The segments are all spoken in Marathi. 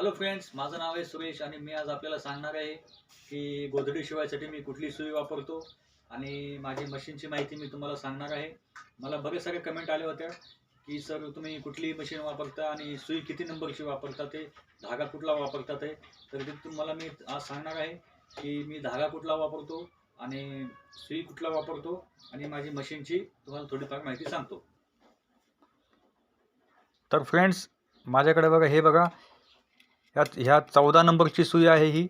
हॅलो फ्रेंड्स माझं नाव आहे सुरेश आणि मी आज आपल्याला सांगणार आहे की गोधडी शिवायसाठी मी कुठली सुई वापरतो आणि माझी मशीनची माहिती मी तुम्हाला सांगणार आहे. मला बरेच सारे कमेंट आले होते की सर तुम्ही कुठली मशीन वापरता आणि सुई किती नंबरची वापरता ते? धागा कुठला वापरता ते? तर ते तुम्हाला मी आज सांगणार आहे की मी धागा कुठला वापरतो आणि सुई कुठला वापरतो आणि माझी मशीनची तुम्हाला थोडीफार माहिती सांगतो. तर फ्रेंड्स माझ्याकडे बघा हे बघा ह्यात ह्या चौदा नंबरची सुई आहे ही.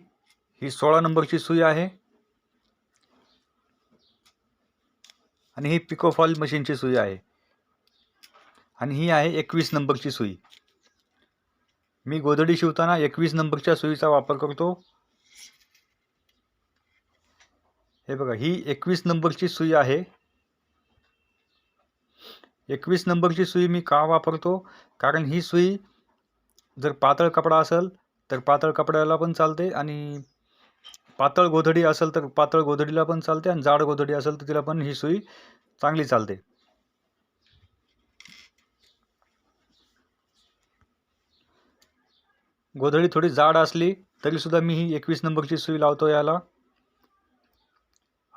ही सोळा नंबरची सुई आहे. आणि ही पिकोफॉल मशीनची सुई आहे. आणि ही आहे एकवीस नंबरची सुई. मी गोधडी शिवताना एकवीस नंबरच्या सुईचा वापर करतो. हे बघा ही एकवीस नंबरची सुई आहे. एकवीस नंबरची सुई मी का वापरतो? कारण ही सुई जर पातळ कपडा असेल तर पातळ कपड्याला पण चालते आणि पातळ गोधडी असेल तर पातळ गोधडीला पण चालते आणि जाड गोधडी असेल तर तिला पण ही सुई चांगली चालते. गोधडी थोडी जाड असली तरीसुद्धा मी ही एकवीस नंबरची सुई लावतो याला.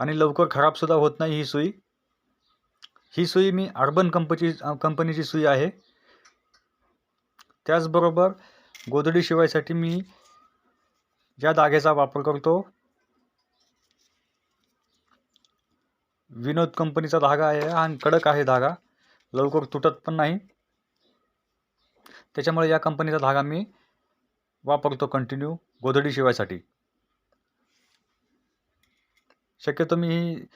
आणि लवकर खराबसुद्धा होत नाही ही सुई. ही सुई मी अर्बन कंपची कंपनीची सुई आहे. त्याचबरोबर गोधडी शिवायसाठी मी या धाग्याचा वापर करतो विनोद कंपनीचा धागा आहे आणि कडक आहे धागा. लवकर तुटत पण नाही. त्याच्यामुळे या कंपनीचा धागा मी वापरतो कंटिन्यू गोधडी शिवायसाठी. शक्यतो मी ही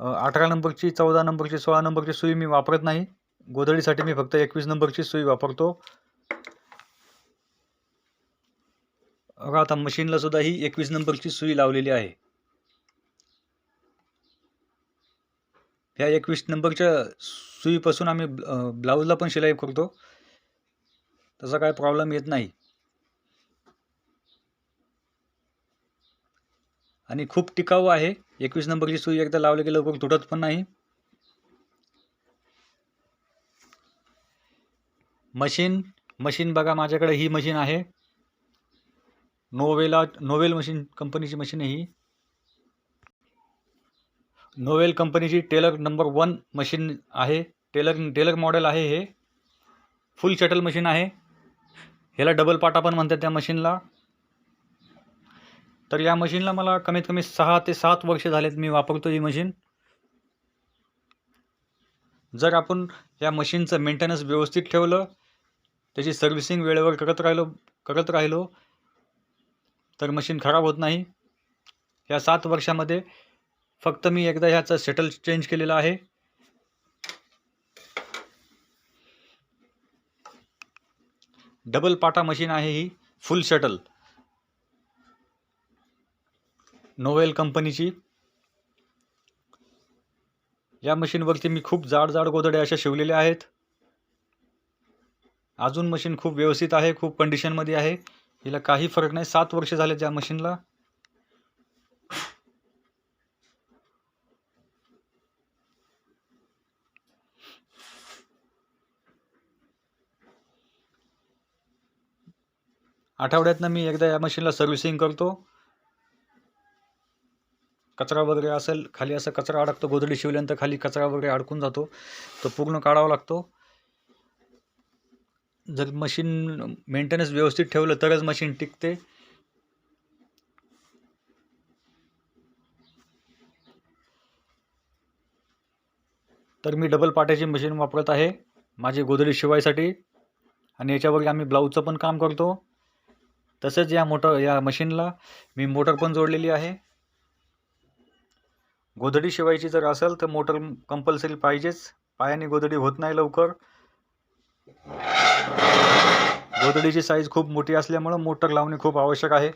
अठरा नंबरची चौदा नंबरची सोळा नंबरची सुई मी वापरत नाही. गोधडीसाठी मी फक्त एकवीस नंबरची सुई वापरतो. बघा आता मशीनला सुद्धा ही एकवीस नंबरची सुई लावलेली आहे. ह्या एकवीस नंबरच्या सुईपासून आम्ही ब्लाऊजला पण शिलाई करतो. तसा काय प्रॉब्लेम येत नाही. आणि खूप टिकाऊ आहे. एकवीस नंबरची सुई एकदा लावली की लवकर तुटत पण नाही. मशीन मशीन बघा माझ्याकडे ही मशीन आहे. नोवेला नोवेल मशीन कंपनीची मशीन आहे ही. नोवेल कंपनीची टेलर नंबर वन मशीन आहे. टेलर टेलर मॉडेल आहे हे. फुल शटल मशीन आहे. ह्याला डबल पाटा पण म्हणतात त्या मशीनला. तर या मशीनला मला कमीत कमी सहा ते सात वर्ष झालेत मी वापरतो ही मशीन. जर आपण या मशीनचं मेंटेनन्स व्यवस्थित ठेवलं त्याची सर्व्हिसिंग वेळेवर करत राहिलो करत राहिलो तर मशीन खराब होत नाही. या सात वर्षामध्ये फक्त मी एकदा ह्याचं सेटल चेंज केलेलं आहे. डबल पाटा मशीन आहे ही फुल शटल नोवेल कंपनीची या मशीनवरती मी खूप जाड जाड गोदडे अशा शिवलेल्या आहेत. अजून मशीन खूप व्यवस्थित आहे खूप कंडिशनमध्ये आहे. हिला काही फरक नाही. सात वर्ष झाले त्या मशीनला. आठवड्यातनं मी एकदा या मशीनला सर्व्हिसिंग करतो. कचरा वगैरे असेल खाली असं कचरा अडकतो गोधडी शिवल्यानंतर खाली कचरा वगैरे अडकून जातो. तो पूर्ण काढावा लागतो. जर मशीन मेंटेनन्स व्यवस्थित ठेवलं तरच मशीन टिकते. तर मी डबल पाट्याची मशीन वापरत आहे माझी गोधडी शिवायसाठी. आणि याच्यावर आम्ही ब्लाऊजचं पण काम करतो. तसंच या मोटर या मशीनला मी मोटर पण जोडलेली आहे. गोधडी शिवायची जर असेल तर मोटर कंपल्सरी पाहिजेच. पायाने गोधडी होत नाही लवकर. गोदडीची साईज खूप मोठी असल्यामुळं मोटर लावणे खूप आवश्यक आहे.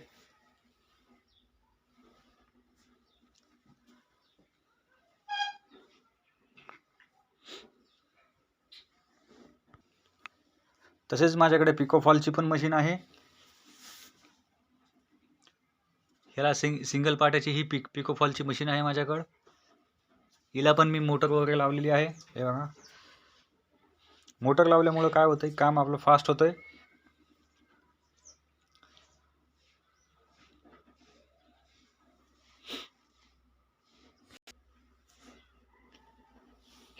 तसेच माझ्याकडे पिकोफॉलची पण मशीन आहे. ह्याला सिंग सिंगल पाट्याची ही पिक पिकोफॉलची मशीन आहे माझ्याकडं. हिला पण मी मोटर वगैरे लावलेली आहे. हे बघा. मोटर लावल्यामुळं काय होतं आहे काम आपलं फास्ट होतं आहे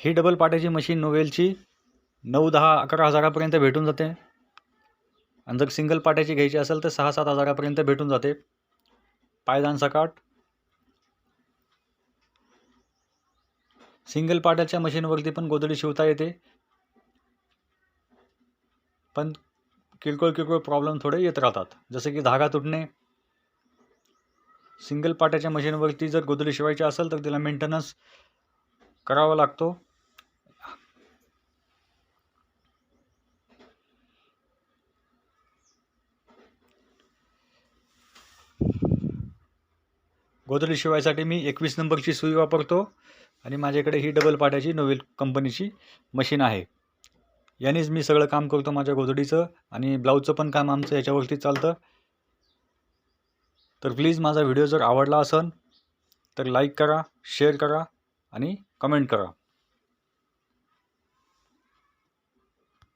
ही डबल पाट्याची मशीन नोवेलची नऊ दहा अकरा हजारापर्यंत भेटून जाते. आणि जर सिंगल पाट्याची घ्यायची असेल तर सहा सात हजारापर्यंत भेटून जाते. पायदान सकाट. सिंगल पाट्याच्या मशीनवरती पण गोदडी शिवता येते. पण किरकोळ किरकोळ प्रॉब्लेम थोडे येत राहतात. जसं की धागा तुटणे. सिंगल पाट्याच्या मशीनवरती जर गोदडी शिवायची असेल तर तिला मेंटेनन्स करावा लागतो. गोदडी शिवायसाठी मी एकवीस नंबरची सुई वापरतो आणि माझ्याकडे ही डबल पाट्याची नोवेल कंपनीची मशीन आहे. यानेच मी सगळं काम करतो माझ्या गोदडीचं आणि ब्लाऊजचं पण काम आमचं याच्यावरती चालतं. तर प्लीज माझा व्हिडिओ जर आवडला असेल तर लाईक करा शेअर करा आणि कमेंट करा.